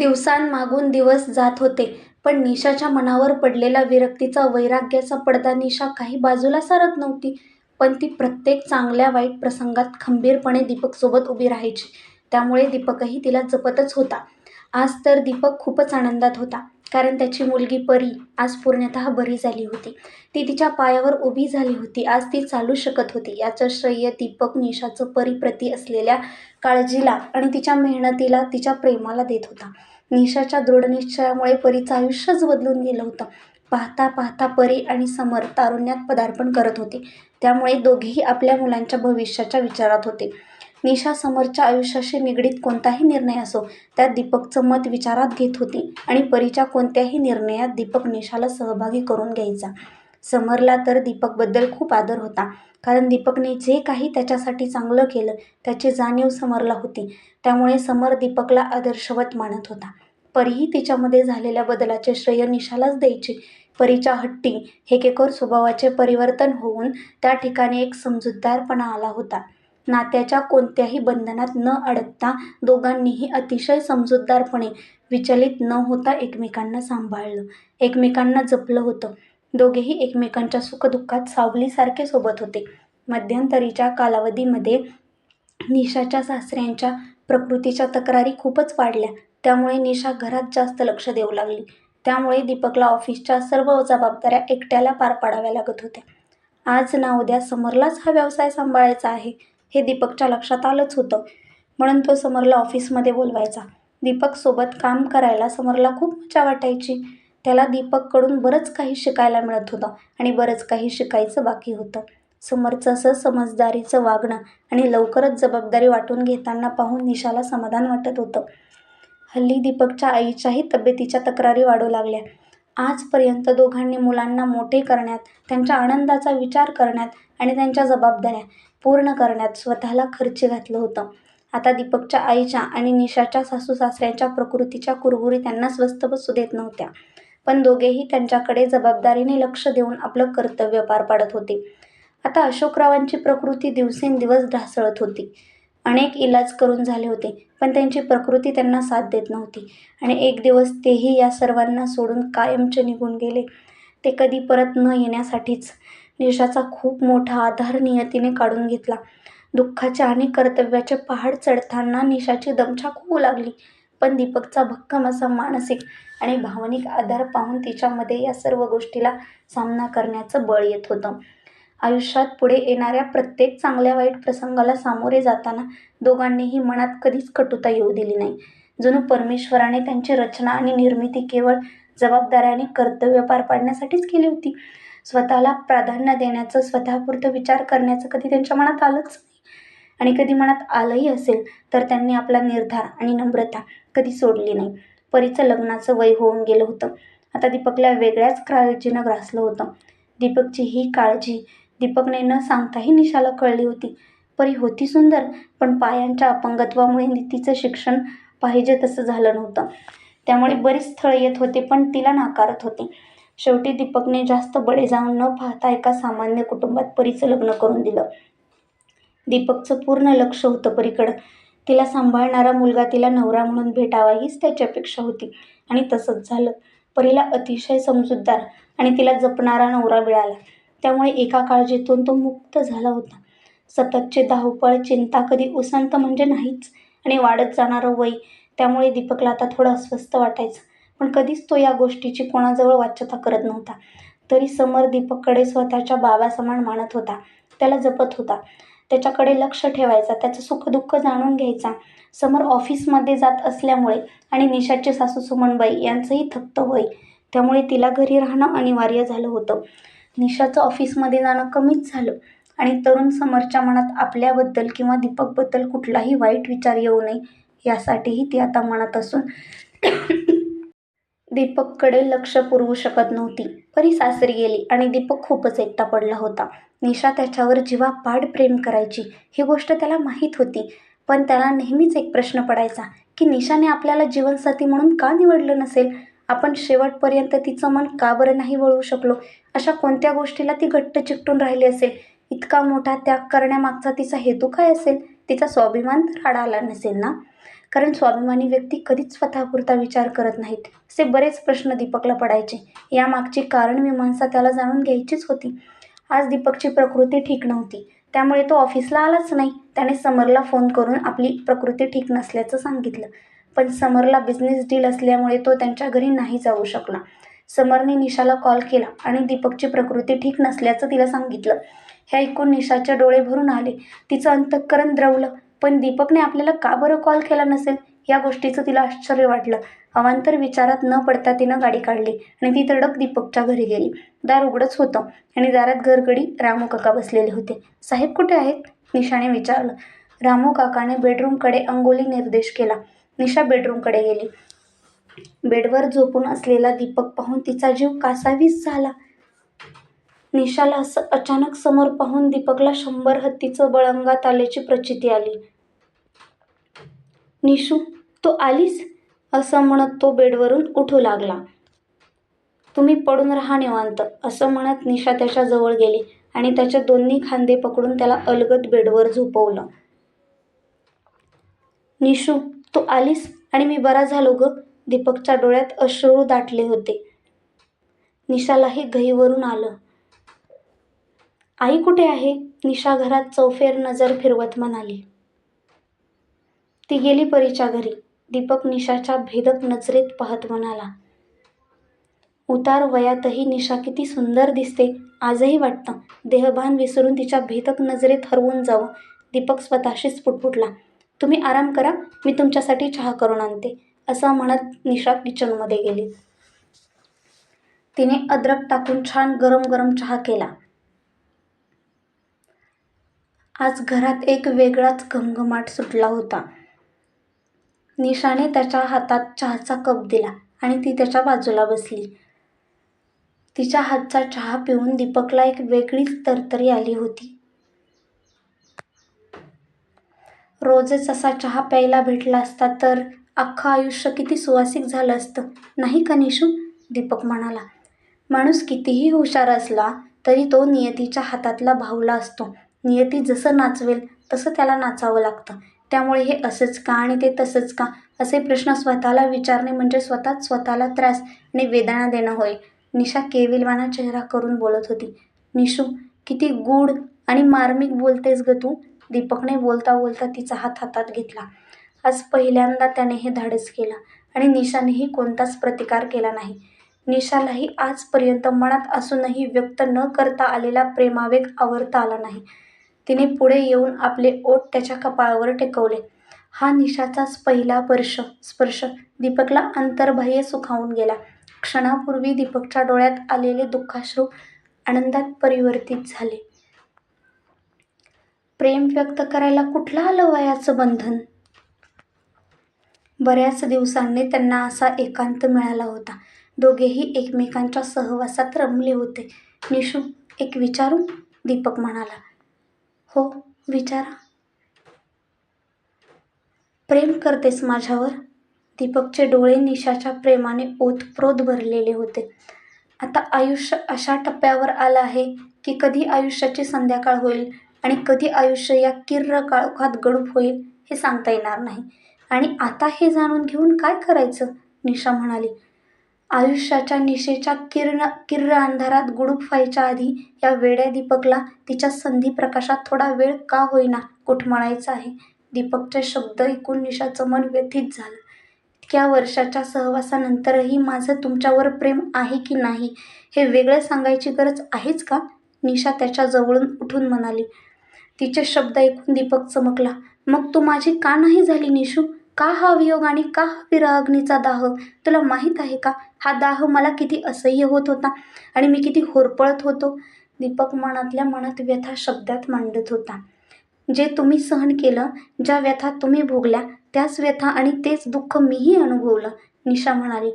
दिवसांमागून दिवस जात होते, पण निशाच्या मनावर पडलेला विरक्तीचा, वैराग्याचा पडदा निशा काही बाजूला सारत नव्हती. पण ती प्रत्येक चांगल्या-वाईट प्रसंगात खंबीरपणे दीपकसोबत उभी राहायची. त्यामुळे दीपकही तिला जपतच होता. आज तर दीपक खूपच आनंदात होता. कारण त्याची मुलगी परी आज पूर्णतः बरी झाली होती. ती तिच्या पायावर उभी झाली होती. आज ती चालू शकत होती. याचं श्रेय दीपक निशाचं परीप्रती असलेल्या काळजीला आणि तिच्या मेहनतीला, तिच्या प्रेमाला देत होता. निशाच्या दृढनिश्चयामुळे परीचं आयुष्यच बदलून गेलं होतं. पाहता पाहता परी आणि समर तारुण्यात पदार्पण करत होते. त्यामुळे दोघेही आपल्या मुलांच्या भविष्याच्या विचारात होते. निशा समरच्या आयुष्याशी निगडीत कोणताही निर्णय असो, त्यात दीपकचं मत विचारात घेत होती आणि परीच्या कोणत्याही निर्णयात दीपक निशाला सहभागी करून घ्यायचा. समरला तर दीपकबद्दल खूप आदर होता. कारण दीपकने जे काही त्याच्यासाठी चांगलं केलं, त्याची जाणीव समरला होती. त्यामुळे समर दीपकला आदर्शवत मानत होता. परीही तिच्यामध्ये झालेल्या बदलाचे श्रेय निशालाच द्यायची. परीच्या हट्टी, हेकेखोर स्वभावाचे परिवर्तन होऊन त्या ठिकाणी एक समजूतदारपणा आला होता. नात्याच्या कोणत्याही बंधनात न अडकता दोघांनीही अतिशय समजूतदारपणे, विचलित न होता एकमेकांना सांभाळलं, एकमेकांना जपलं होतं. दोघेही एकमेकांच्या सुखदुःखात सावलीसारखे सोबत होते. मध्यंतरीच्या कालावधीमध्ये निशाच्या सासऱ्यांच्या प्रकृतीच्या तक्रारी खूपच वाढल्या. त्यामुळे निशा घरात जास्त लक्ष देऊ लागली. त्यामुळे दीपकला ऑफिसच्या सर्व जबाबदाऱ्या एकट्याला पार पाडाव्या लागत होत्या. आज ना उद्या समरलाच हा व्यवसाय सांभाळायचा आहे, हे दीपकच्या लक्षात आलंच होतं. म्हणून तो समरला ऑफिसमध्ये बोलवायचा. दीपकसोबत काम करायला समरला खूप मजा वाटायची. त्याला दीपककडून बरंच काही शिकायला मिळत होतं आणि बरंच काही शिकायचं बाकी होतं. समरचं असं समजदारीचं वागणं आणि लवकरच जबाबदारी वाटून घेताना पाहून निशाला समाधान वाटत होतं. हल्ली दीपकच्या आईच्याही तब्येतीच्या तक्रारी वाढू लागल्या. आजपर्यंत दोघांनी मुलांना मोठे करण्यात, त्यांच्या आनंदाचा विचार करण्यात आणि त्यांच्या जबाबदाऱ्या पूर्ण करण्यात स्वतःला खर्ची घातलं होतं. आता दीपकच्या आईच्या आणि निशाच्या सासू-सासऱ्यांच्या प्रकृतीच्या कुरबुरी त्यांना स्वस्थ बसू देत नव्हत्या. पण दोघेही त्यांच्याकडे जबाबदारीने लक्ष देऊन आपलं कर्तव्य पार पाडत होते. आता अशोकरावांची प्रकृती दिवसेंदिवस ढासळत होती. अनेक इलाज करून झाले होते, पण त्यांची प्रकृती त्यांना साथ देत नव्हती आणि एक दिवस तेही या सर्वांना सोडून कायमचे निघून गेले. ते कधी परत न येण्यासाठीच निशाचा खूप मोठा आधार नियतीने काढून घेतला. दुःखाच्या आणि कर्तव्याचे पहाड चढताना निशाची दमछाक होऊ लागली. पण दीपकचा भक्कम असा मानसिक आणि भावनिक आधार पाहून तिच्यामध्ये या सर्व गोष्टीला सामना करण्याचं बळ येत होतं. आयुष्यात पुढे येणाऱ्या प्रत्येक चांगल्या-वाईट प्रसंगाला सामोरे जाताना दोघांनीही मनात कधीच कटुता येऊ दिली नाही. जणू परमेश्वराने त्यांची रचना आणि निर्मिती केवळ जबाबदाऱ्या आणि कर्तव्य पार पाडण्यासाठीच केली होती. स्वतःला प्राधान्य देण्याचं, स्वतःपुरतं विचार करण्याचं कधी त्यांच्या मनात आलंच नाही. आणि कधी मनात आलंही असेल, तर त्यांनी आपला निर्धार आणि नम्रता कधी सोडली नाही. परीचं लग्नाचं वय होऊन गेलं होतं. आता दीपकला वेगळ्याच काळजीनं ग्रासलं होतं. दीपकची ही काळजी दीपकने न सांगताही निशाला कळली होती. परी होती सुंदर, पण पायांच्या अपंगत्वामुळे तिचं शिक्षण पाहिजे तसं झालं नव्हतं. त्यामुळे बरीच स्थळ येत होते पण तिला नाकारत होते. शेवटी दीपकने जास्त बळे जाऊन न पाहता एका सामान्य कुटुंबात परीचं लग्न करून दिलं. दीपकचं पूर्ण लक्ष होतं परीकडं. तिला सांभाळणारा मुलगा तिला नवरा म्हणून भेटावा हीच त्याची अपेक्षा होती आणि तसंच झालं. परीला अतिशय समजूतदार आणि तिला जपणारा नवरा मिळाला. त्यामुळे एका काळजीतून तो मुक्त झाला होता. सततचे धावपळ, चिंता कधी उसंत म्हणजे नाहीच आणि वाढत जाणारं वय, त्यामुळे दीपकला आता थोडं अस्वस्थ वाटायचं. पण कधीच तो या गोष्टीची कोणाजवळ वाच्यता करत नव्हता. तरी समर दीपककडे स्वतःच्या बाबासमान मानत होता. त्याला जपत होता. त्याच्याकडे लक्ष ठेवायचा, त्याचं सुखदुःख जाणून घ्यायचा. समर ऑफिसमध्ये जात असल्यामुळे आणि निशाची सासू सुमनबाई यांचंही थक्क वय, त्यामुळे तिला घरी राहणं अनिवार्य झालं होतं. निशाचं ऑफिसमध्ये जाणं कमीच झालं आणि तरुण समरच्या मनात आपल्याबद्दल किंवा दीपकबद्दल कुठलाही वाईट विचार येऊ नये, यासाठीही ती आता म्हणत असून दीपककडे लक्ष पुरवू शकत नव्हती. परी सासरी गेली आणि दीपक खूपच एकटा पडला होता. निशा त्याच्यावर जिवापाड प्रेम करायची, ही गोष्ट त्याला माहीत होती. पण त्याला नेहमीच एक प्रश्न पडायचा की निशाने आपल्याला जीवनसाथी म्हणून का निवडलं नसेल? आपण शेवटपर्यंत तिचं मन का बरं नाही वळवू शकलो? अशा कोणत्या गोष्टीला ती घट्ट चिकटून राहिली असेल? इतका मोठा त्याग करण्यामागचा तिचा हेतू काय असेल? तिचा स्वाभिमान तर आडाला नसेल ना? कारण स्वाभिमानी व्यक्ती कधीच स्वतःपुरता विचार करत नाहीत असे बरेच प्रश्न दीपकला पडायचे यामागची कारणमीमांसा त्याला जाणून घ्यायचीच होती आज दीपकची प्रकृती ठीक नव्हती त्यामुळे तो ऑफिसला आलाच नाही त्याने समरला फोन करून आपली प्रकृती ठीक नसल्याचं सांगितलं पण समरला बिझनेस डील असल्यामुळे तो त्यांच्या घरी नाही जाऊ शकला. समरने निशाला कॉल केला आणि दीपकची प्रकृती ठीक नसल्याचं तिला सांगितलं. हे ऐकून निशाचे डोळे भरून आले. तिचं अंतःकरण द्रवलं. पण दीपकने आपल्याला का बरं कॉल केला नसेल? या गोष्टीचं तिला आश्चर्य वाटलं. अवांतर विचारात न पडता तिनं गाडी काढली आणि ती तडक दीपकच्या घरी गेली. दार उघडच होतं आणि दारात घरगडी रामू काका बसलेले होते. साहेब कुठे आहेत? निशाने विचारलं. रामू काकाने बेडरूमकडे अंगोली निर्देश केला. निशा बेडरूमकडे गेली. बेडवर झोपून असलेला दीपक पाहून तिचा जीव कासावीस झाला. निशाला असं अचानक समोर पाहून दीपकला शंभर हत्तीचं बळंगात आल्याची प्रचिती आली. निशू तू आलीस? असं म्हणत तो बेडवरून उठू लागला. तुम्ही पडून राहा निवांत असं म्हणत निशा त्याच्याजवळ गेली आणि त्याच्या दोन्ही खांदे पकडून त्याला अलगद बेडवर झोपवलं. निशू तू आलीस आणि मी बरा झालो ग दीपकच्या डोळ्यात अश्रू दाटले होते. निशालाही घईवरून आलं. आई कुठे आहे? निशा घरात चौफेर नजर फिरवत म्हणाली. ती गेली परीच्या घरी. दीपक निशाच्या भेदक नजरेत पाहत म्हणाला. उतार वयातही निशा किती सुंदर दिसते आजही वाटतं. देहभान विसरून तिच्या भेदक नजरेत हरवून जावं. दीपक स्वतःशीच पुटपुटला. तुम्ही आराम करा मी तुमच्यासाठी चहा करून आणते असं म्हणत निशा किचनमध्ये गेली. तिने अद्रक टाकून छान गरम गरम चहा केला. आज घरात एक वेगळाच घमघमाट सुटला होता. निशाने त्याच्या हातात चहाचा कप दिला आणि ती त्याच्या बाजूला बसली. तिच्या हातचा चहा पिऊन दीपकला एक वेगळीच तरतरी आली होती. रोजच असा चहा प्यायला भेटला असता तर अख्खं आयुष्य किती सुवासिक झालं असतं. नाही का निशू? दीपक म्हणाला. माणूस कितीही हुशार असला तरी तो नियतीच्या हातातला भावला असतो. नियती जसं नाचवेल तसं त्याला नाचावं लागतं. त्यामुळे हे असंच का आणि ते तसंच का असे प्रश्न स्वतःला विचारणे म्हणजे स्वतःच स्वतःला त्रास आणि वेदना देणं होय. निशा केविलवाना चेहरा करून बोलत होती. निशू किती गूढ आणि मार्मिक बोलतेस ग तू. दीपकने बोलता बोलता तिचा हात हातात घेतला. आज पहिल्यांदा त्याने हे धाडस केलं आणि निशानेही कोणताच प्रतिकार केला नाही. निशालाही आजपर्यंत मनात असूनही व्यक्त न करता आलेला प्रेमावेग आवरता आला नाही. तिने पुढे येऊन आपले ओठ त्याच्या कपाळावर टेकवले. हा निशाचाच पहिला स्पर्श स्पर्श. दीपकला अंतर्बाह्य सुखावून गेला. क्षणापूर्वी दीपकच्या डोळ्यात आलेले दुःखाश्रू आनंदात परिवर्तित झाले. प्रेम व्यक्त करायला कुठलं आलं वयाचं बंधन? बऱ्याच दिवसांनी त्यांना असा एकांत मिळाला होता. दोघेही एकमेकांच्या सहवासात रमले होते. निशू एक विचारू दीपक म्हणाला हो विचारा. प्रेम करतेस माझ्यावर. दीपकचे डोळे निशाच्या प्रेमाने ओतप्रोत भरलेले होते. आता आयुष्य अशा टप्प्यावर आलं आहे की कधी आयुष्याची संध्याकाळ होईल? आणि कधी आयुष्य या किर्र काळोखात गडूप होईल हे सांगता येणार नाही. आणि आता हे जाणून घेऊन काय करायचं? निशा म्हणाली. आयुष्याच्या निशेच्या किर्ण किर्र अंधारात गुडूप व्हायच्या आधी या वेड्या दीपकला तिच्या संधी प्रकाशात थोडा वेळ का होईना कुठमळायचा आहे? दीपकचे शब्द ऐकून निशाचं मन व्यथित झालं. इतक्या वर्षाच्या सहवासानंतरही माझं तुमच्यावर प्रेम आहे की नाही हे वेगळं सांगायची गरज आहेच का? निशा त्याच्या जवळून उठून म्हणाली. तिचे शब्द ऐकून दीपक चमकला. मग तू माझी का नाही झाली निशू? का हा वियोग आणि का हा विराग्नीचा दाह? तुला माहीत आहे का? हा दाह मला किती असह्य होत होता आणि मी किती होरपळत होतो? दीपक मनातल्या मनात व्यथा शब्दात मांडत होता. जे तुम्ही सहन केलं ज्या व्यथा तुम्ही भोगल्या त्याच व्यथा आणि तेच दुःख मीही अनुभवलं निशा म्हणाली.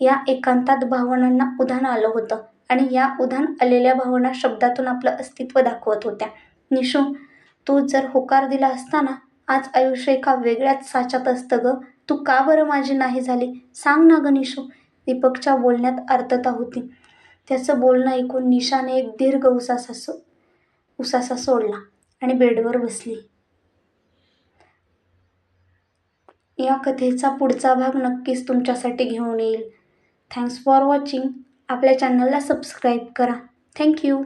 या एकांतात भावनांना उधाण आलं होतं आणि या उधाण आलेल्या भावना शब्दातून आपलं अस्तित्व दाखवत होत्या. निशो तू जर होकार दिला असताना आज आयुष्य एका वेगळ्याच साच्यात असतं ग. तू का बरं माझी नाही झाली? सांग ना ग निशू. दीपकच्या बोलण्यात अर्थता होती. त्याचं बोलणं ऐकून निशाने एक दीर्घ उसासा सो उसासा सोडला आणि बेडवर बसली. या कथेचा पुढचा भाग नक्कीच तुमच्यासाठी घेऊन येईल. थँक्स फॉर वॉचिंग आपल्या चॅनलला सबस्क्राईब करा. थँक्यू